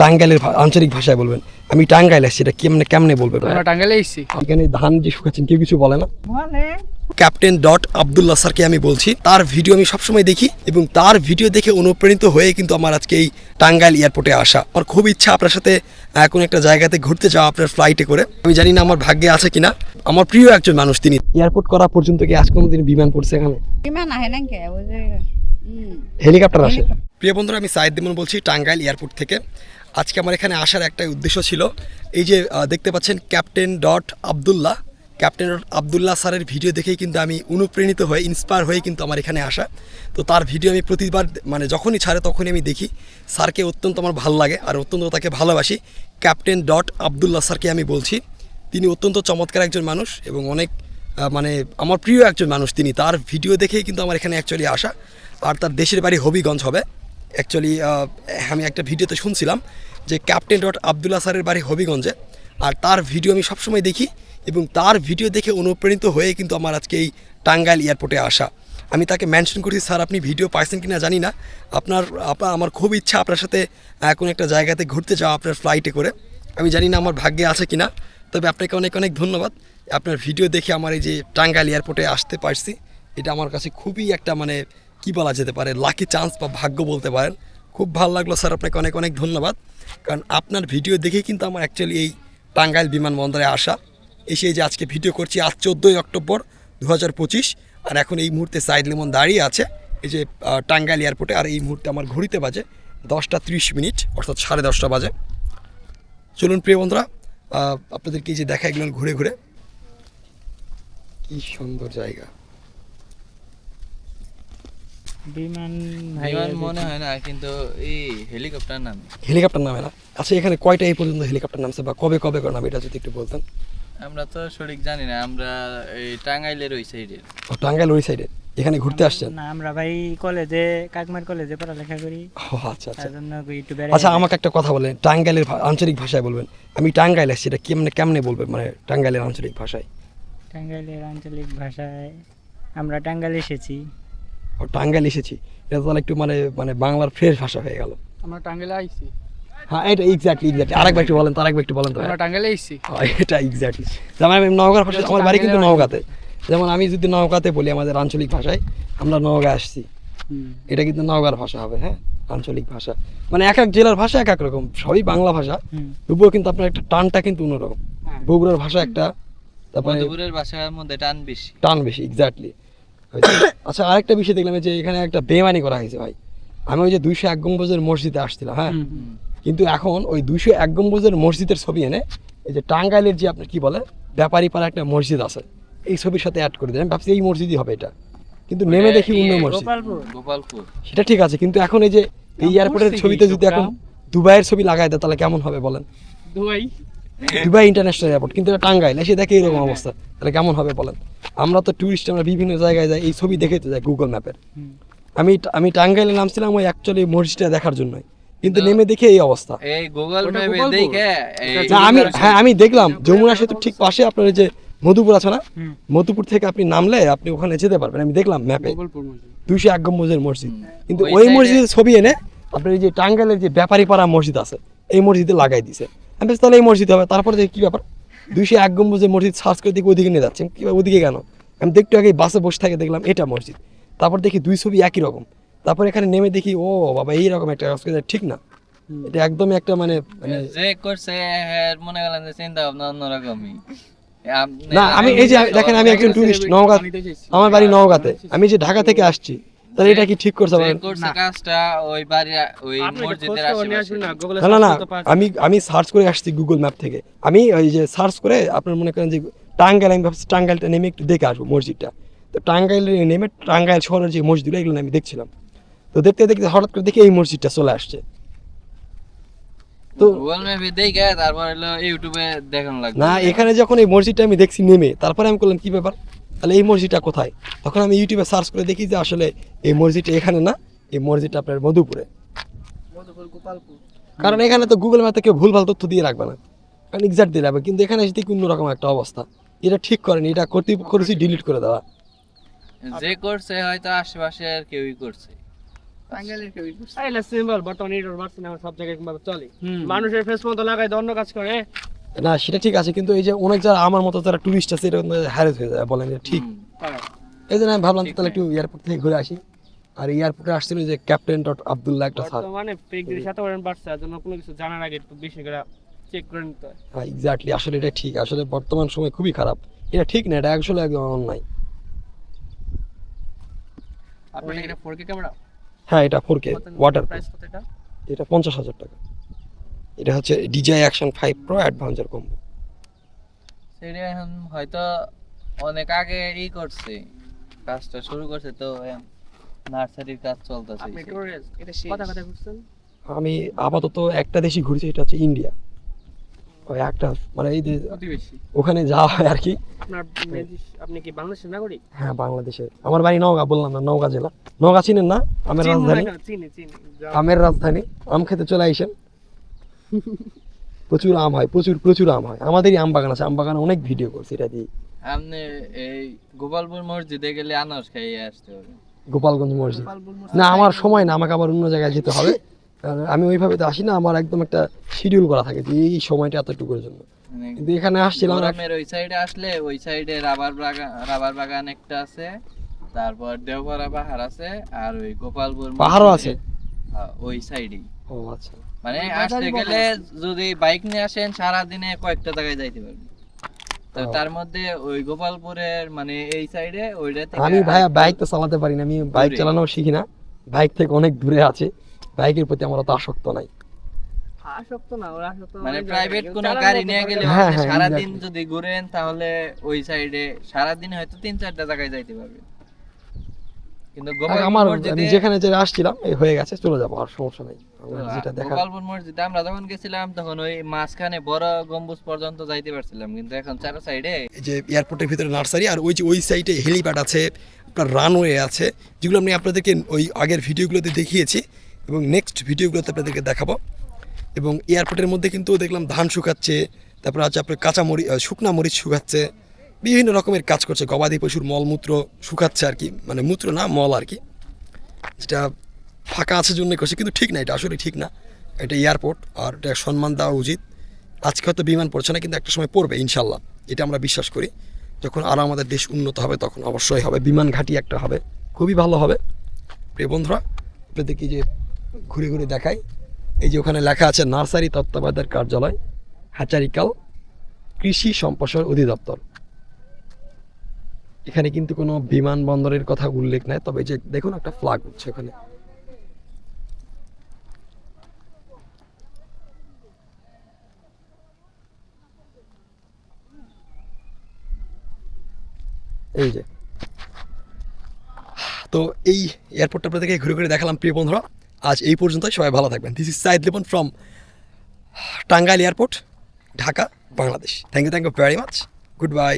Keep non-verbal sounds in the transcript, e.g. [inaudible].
টাঙ্গাইলের আঞ্চলিক ভাষায় বলবেন। আমি টাঙ্গাইল আসছি এটা কেমনে কেমনে বলবেন আমরা টাঙ্গাইলে এসেছি। এখানে ধান যে শুকাচ্ছেন কেউ কিছু বলে না। ক্যাপ্টেন ডট আবদুল্লাহ স্যারকে আমি বলছি। তার ভিডিও আমি সবসময় দেখি এবং তার ভিডিও দেখে অনুপ্রাণিত হয়ে কিন্তু আমার আজকে এই টাঙ্গাইল এয়ারপোর্টে আসা। আমার খুব ইচ্ছা আপনার সাথে কোনো একটা জায়গাতে ঘুরতে যাওয়া আপনার ফ্লাইটে করে। আমি জানি না আমার ভাগ্যে আছে কিনা। আমার প্রিয় একজন মানুষ তিনি। এয়ারপোর্ট করা পর্যন্ত কি আজ কোনো দিন বিমান পড়ছে এখানে? বিমান আহে হেলিকপ্টার আসে। প্রিয় বন্ধুরা আমি সাইদ দিমন বলছি টাঙ্গাইল এয়ারপোর্ট থেকে। আজকে আমার এখানে আসার একটাই উদ্দেশ্য ছিল। এই যে দেখতে পাচ্ছেন captain dot Abdullah. Captain dot Abdullah স্যারের ভিডিও দেখেই কিন্তু আমি অনুপ্রাণিত হয়ে ইন্সপায়ার হয়ে কিন্তু আমার এখানে আসা। তো তার ভিডিও আমি প্রতিবার মানে যখনই ছাড়ে তখনই আমি দেখি। স্যারকে অত্যন্ত আমার ভালো লাগে আর অত্যন্ত তাকে ভালোবাসি। ক্যাপ্টেন ডট আবদুল্লাহ স্যারকে আমি বলছি, তিনি অত্যন্ত চমৎকার একজন মানুষ এবং অনেক মানে আমার প্রিয় একজন মানুষ তিনি। তার ভিডিও দেখেই কিন্তু আমার এখানে অ্যাকচুয়ালি আসা। আর তার দেশের বাড়ি হবিগঞ্জ হবে। অ্যাকচুয়ালি আমি একটা ভিডিওতে শুনছিলাম যে ক্যাপ্টেন ডট আবদুল্লাহ স্যারের বাড়ি হবিগঞ্জে। আর তার ভিডিও আমি সবসময় দেখি এবং তার ভিডিও দেখে অনুপ্রাণিত হয়ে কিন্তু আমার আজকে এই টাঙ্গাইল এয়ারপোর্টে আসা। আমি তাকে মেনশন করছি স্যার, আপনি ভিডিও পাইছেন কিনা জানি না। আপনার আপনা- আমার খুব ইচ্ছা আপনার সাথে কোনো একটা জায়গাতে ঘুরতে যাওয়া আপনার ফ্লাইটে করে। আমি জানি না আমার ভাগ্যে আছে কিনা, তবে আপনাকে অনেক অনেক ধন্যবাদ। আপনার ভিডিও দেখে আমার এই যে টাঙ্গাইল এয়ারপোর্টে আসতে পারছি, এটা আমার কাছে খুবই একটা মানে কি বলা যেতে পারে লাকি চান্স বা ভাগ্য বলতে পারেন। খুব ভালো লাগল স্যার, আপনাকে অনেক অনেক ধন্যবাদ। কারণ আপনার ভিডিও দেখেই কিন্তু আমার অ্যাকচুয়ালি এই টাঙ্গাইল বিমানবন্দরে আসা। এসে যে আজকে ভিডিও করছি, আজ চোদ্দোই অক্টোবর দু হাজার পঁচিশ, আর এখন এই মুহূর্তে সাইড লিমন দাঁড়িয়ে আছে। এই যে টাঙ্গাইল এয়ারপোর্টে, আর এই মুহূর্তে আমার ঘড়িতে বাজে দশটা ত্রিশ মিনিট, অর্থাৎ সাড়ে দশটা বাজে। চলুন প্রিয় বন্ধুরা আপনাদেরকে এই যে দেখা এগুলো ঘুরে ঘুরে। কি সুন্দর জায়গা। বিমান বিমান মনে হয় না কিন্তু এই হেলিকপ্টার নামে। হেলিকপ্টার নামে না। আচ্ছা এখানে কয়টা এই পর্যন্ত হেলিকপ্টার নামছে বা কবে কবে করে নামে? এটা যদি একটু বলতেন। আমরা তো সঠিক জানি না আমরা এই টাঙ্গাইলের ওই সাইডের ও টাঙ্গাইল ওই সাইডে এখানে ঘুরতে আসছেন? না আমরা ভাই কলেজে কাকমার কলেজে পড়ালেখা করি। ও আচ্ছা আচ্ছা। তার জন্য একটু বেড়ে আচ্ছা আমাকে একটা কথা বলেন টাঙ্গাইলের আঞ্চলিক ভাষায় বলবেন। আমি টাঙ্গাইল আসছি এটা কেমনে কেমনে বলবেন? মানে টাঙ্গাইলের আঞ্চলিক ভাষায়। টাঙ্গাইলের আঞ্চলিক ভাষায় আমরা টাঙ্গাইল এসেছি। টাঙ্গাইল এসেছি। এটা তাহলে একটু মানে মানে বাংলার ফ্রেশ ভাষা হয়ে গেল। আমরা টাঙ্গাইলে আইছি। হ্যাঁ এটা এক্স্যাক্টলি এক্স্যাক্টলি আরেকবার একটু বলেন তো আরেকবার একটু বলেন তো। আমরা টাঙ্গাইলে এসেছি হ্যাঁ, এটা এক্স্যাক্টলি যেমন আমি নওগাঁর ভাষা আমার বাড়ি কিন্তু নওগাঁতে। যেমন আমি যদি নওগাঁতে বলি আমাদের আঞ্চলিক ভাষায় আমরা নওগাঁ আসছি। এটা কিন্তু নওগাঁর ভাষা হবে হ্যাঁ? আঞ্চলিক ভাষা। মানে এক এক জেলার ভাষা এক এক রকম সবই বাংলা ভাষা। তবুও কিন্তু আপনার একটা টানটা কিন্তু অন্যরকম। বগুড়ার ভাষা একটা তারপরে মধুপুরের ভাষার মধ্যে টান বেশি। টান বেশি এক্স্যাক্টলি [coughs] আচ্ছা আরেকটা বিষয় দেখলাম যে এখানে একটা বেমানি করা হয়েছে ভাই। আমি ওই যে দুইশো এক গম্বুজের মসজিদে আসছিলাম হ্যাঁ? কিন্তু এখন ওই দুইশো এক গম্বুজের মসজিদের ছবি এনে এই যে টাঙ্গাইলের যে আপনার কি বলে ব্যাপারী পাড়া একটা মসজিদ আছে এই ছবির সাথে অ্যাড করে দিলেন ভাবছি এই মসজিদই হবে এটা। কিন্তু নেমে দেখি অন্য মসজিদ। গোপালপুর? গোপালপুর। সেটা ঠিক আছে কিন্তু এখন এই যে এই এয়ারপোর্টের ছবিতে যদি এখন দুবাইয়ের ছবি লাগাই দেয় তাহলে কেমন হবে বলেন? দুবাই। দুবাই ইন্টারন্যাশনাল এয়ারপোর্ট কিন্তু এটা টাঙ্গাইল। এসে দেখে এরকম অবস্থা। তাহলে কেমন হবে বলেন? আমরা তো ট্যুরিস্ট আমরা বিভিন্ন জায়গায় যাই এই ছবি দেখে যাই গুগল ম্যাপের আমি আমি টাঙ্গাইলে নামছিলাম ওই অ্যাকচুয়ালি মসজিদটা দেখার জন্যই। কিন্তু নেমে দেখে এই অবস্থা। এই গুগল ম্যাপে দেখে না আমি হ্যাঁ আমি দেখলাম। যমুনা সেতুর ঠিক পাশে আপনার যে মধুপুর আছে না? মধুপুর থেকে আপনি নামলে আপনি ওখানে যেতে পারবেন। আমি দেখলাম ম্যাপে দুইশো এক গম্বুজের মসজিদ। কিন্তু ওই ওই মসজিদের ছবি এনে আপনার এই যে টাঙ্গাইলের যে ব্যাপারী পাড়া মসজিদ আছে এই মসজিদে লাগাই দিছে। আমি তাহলে এই মসজিদ হবে। তারপরে দেখি কি ব্যাপার। দুইশো এক গম্বুজের মসজিদ সার্চ করে দেখি ওদিকে নিয়ে যাচ্ছে। কি ওদিকে কেন? আমি দেখতে আগে বাসে বসে থাকে দেখলাম এটা মসজিদ। তারপর দেখি দুই ছবি একই রকম। তারপর এখানে নেমে দেখি ও বাবা এইরকম একটা রাস্তা, ঠিক না। এটা একদমই একটা মানে মানে যে করছে মনে গেলেন যে চিন্তা ভাবনা অন্যরকমই। না আমি এই যে দেখেন আমি একজন টুরিস্ট নওগাঁ আমার বাড়ি নওগাঁতে। আমি যে ঢাকা থেকে আসছি তাহলে এটা কি ঠিক করছে যে বলেন করছে কাজটা ওই বাড়ি ওই মসজিদের আশেপাশে। না না না আমি আমি সার্চ করে আসছি গুগল ম্যাপ থেকে। আমি ওই যে সার্চ করে আপনার মনে করেন যে টাঙ্গাইল আমি ভাবছি টাঙ্গাইলটা নেমে একটু দেখে আসব মসজিদটা। তো টাঙ্গাইলে নেমে টাঙ্গাইল শহরের যে মসজিদগুলো এগুলো আমি দেখছিলাম। তো দেখতে দেখতে হঠাৎ করে দেখি এই মসজিদটা চলে আসছে। তো গুগল ম্যাপে দেখে তারপর হলো ইউটিউবে দেখানো লাগবে। না এখানে যখন এই মসজিদটা আমি দেখছি নেমে তারপরে আমি করলাম কি ব্যাপার? তাহলে এই মসজিদটা কোথায়? তখন আমি ইউটিউবে সার্চ করে দেখি যে আসলে এই মসজিদটা এখানে না এই মসজিদটা আপনার মধুপুরে। কারণ এখানে তো গুগল ম্যাপে কেউ ভুলভাল তথ্য দিয়ে রাখবে না। কারণ এক্সাক্ট দিয়ে রাখবে কিন্তু এখানে এসে অন্যরকম একটা অবস্থা। এটা ঠিক করেনি এটা কর্তৃপক্ষ ডিলিট করে দেওয়া। যে করছে হয়তো আশেপাশের কেউই করছে। করছে সিম্বল বর্তমানে ইউটিউব মারছেন এখন সব জায়গায় চলে। মানুষের ফেস মতো লাগাই অন্য কাজ করে। না সেটা ঠিক আছে কিন্তু এই যে অনেক যারা আমার মতো যারা টুরিস্ট আছে এটা হ্যারেস হয়ে যায় বলেন যে ঠিক। এই জন্য আমি ভাবলাম তাহলে একটু এয়ারপোর্ট থেকে ঘুরে আসি। আর এয়ারপোর্টে আসছিল যে ক্যাপ্টেন ডট আবদুল্লাহ একটা স্যার জিনিস এত পরিমাণ বাড়ছে জন্য কোনো কিছু জানার আগে একটু বেশি করে চেক করে নিতে হয়। হ্যাঁ এক্স্যাক্টলি আসলে এটা ঠিক। আসলে বর্তমান সময় খুবই খারাপ। এটা ঠিক না এটা আসলে একদম অন্যায়। আপনার এটা ফোর কে ক্যামেরা হ্যাঁ এটা ফোর কে ওয়াটার প্রাইস কত এটা? এটা পঞ্চাশ হাজার টাকা। এটা হচ্ছে DJI action five pro adventure combo সেটা এখন হয়তো অনেক আগে ই করছে কাজটা শুরু করছে তো নার্সারির কাজ চলতেছে। আপনি টুরিস্ট এটা কথা কথা ঘুরছেন আমি আপাতত একটা দেশই ঘুরেছি এটা হচ্ছে ইন্ডিয়া ওই একটা মানে এই যে প্রতিবেশী। ওখানে যাওয়া হয় আর কি। আপনি কি বাংলাদেশের নাগরিক? হ্যাঁ বাংলাদেশে আমার বাড়ি নওগাঁ বললাম না নওগাঁ জেলা। নওগাঁ চিনেন না? আমের রাজধানী। চিনি চিনি যাও। আমের রাজধানী। আম খেতে চলে আইসেন। প্রচুর আম হয় প্রচুর প্রচুর আম হয়। আমাদেরই আম বাগান আছে আম বাগানে অনেক ভিডিও করছি এটা দিয়ে। আপনি এই গোপালপুর মসজিদে গেলে আনারস খাইয়ে আসতে হবে। গোপালগঞ্জ মসজিদ। না আমার সময় না আমাকে আবার অন্য জায়গায় যেতে হবে। কারণ আমি ওইভাবে তো আসি না আমার একদম একটা শিডিউল করা থাকে যে এই সময়টা এতটুকুর জন্য। মানে কিন্তু এখানে আসছিলাম গরমের ওই সাইডে আসলে ওই সাইডে রাবার বাগান রাবার বাগান একটা আছে তারপর দেওপাড়া পাহাড় আছে আর ওই গোপালপুর পাহাড়ও আছে? ওই সাইডেই ও আচ্ছা। মানে আসতে গেলে যদি বাইক নিয়ে আসেন সারা দিনে কয়েকটা জায়গায় যাইতে পারবেন। তো তার মধ্যে ওই গোপালপুরের মানে এই সাইডে ওইটা থেকে আমি ভাইয়া বাইক তো চালাতে পারি না আমি বাইক চালানো শিখি না। বাইক থেকে অনেক দূরে আছে। বাইকের প্রতি আমার অত আসক্ত নাই। আসক্ত না ওরা আসক্ত মানে প্রাইভেট। কোনো গাড়ি নিয়ে গেলে হ্যাঁ, হ্যাঁ, সারাদিন যদি ঘুরেন তাহলে ওই সাইডে সারাদিন হয়তো তিন চারটা জায়গায় যাইতে পারবেন। কিন্তু আমার যেখানে যে আসছিলাম এই হয়ে গেছে চলে যাব আর সমস্যা নেই। যেটা দেখা গোপালপুর মসজিদে আমরা যখন গেছিলাম তখন ওই মাঝখানে বড় গম্বুজ পর্যন্ত যাইতে পারছিলাম কিন্তু এখন চার সাইডে এই যে এয়ারপোর্টের ভিতরে নার্সারি আর ওই যে ওই সাইডে হেলিপ্যাড আছে আপনার রানওয়ে আছে যেগুলো আমি আপনাদেরকে ওই আগের ভিডিওগুলোতে দেখিয়েছি এবং নেক্সট ভিডিওগুলোতে আপনাদেরকে দেখাবো। এবং এয়ারপোর্টের মধ্যে কিন্তু দেখলাম ধান শুকাচ্ছে তারপর আছে আপনার কাঁচা মরিচ শুকনা মরিচ শুকাচ্ছে বিভিন্ন রকমের কাজ করছে। গবাদি পশুর মলমূত্র শুকাচ্ছে আর কি। মানে মূত্র না, মল আর কি। যেটা ফাঁকা আছে জন্য করছে, কিন্তু ঠিক না, এটা আসলে ঠিক না। এটা এয়ারপোর্ট, আর এটা সম্মান দেওয়া উচিত। আজকে হয়তো বিমান পড়ছে না, কিন্তু একটা সময় পড়বে, ইনশাল্লাহ। এটা আমরা বিশ্বাস করি। যখন আরও আমাদের দেশ উন্নত হবে, তখন অবশ্যই হবে। বিমান ঘাঁটি একটা হবে। খুবই ভালো হবে। প্রিয় বন্ধুরা, আপনাদেরকে যে ঘুরে ঘুরে দেখাই। এই যে ওখানে লেখা আছে, নার্সারি তত্ত্বাবধায়ক কার্যালয় হ্যাচারিকাল কৃষি সম্প্রসারণ অধিদপ্তর। এখানে কিন্তু কোনো বিমানবন্দরের কথা উল্লেখ নাই, তবে যে দেখুন একটা ফ্লাগ উঠছে ওখানে। এই যে। তো এই এয়ারপোর্টটা আপনাদেরকে ঘুরে ঘুরে দেখালাম, প্রিয় বন্ধুরা। আজ এই পর্যন্তই, সবাই ভালো থাকবেন। This is Saeed Lipon from Tangail airport Dhaka Bangladesh thank you thank you very much good bye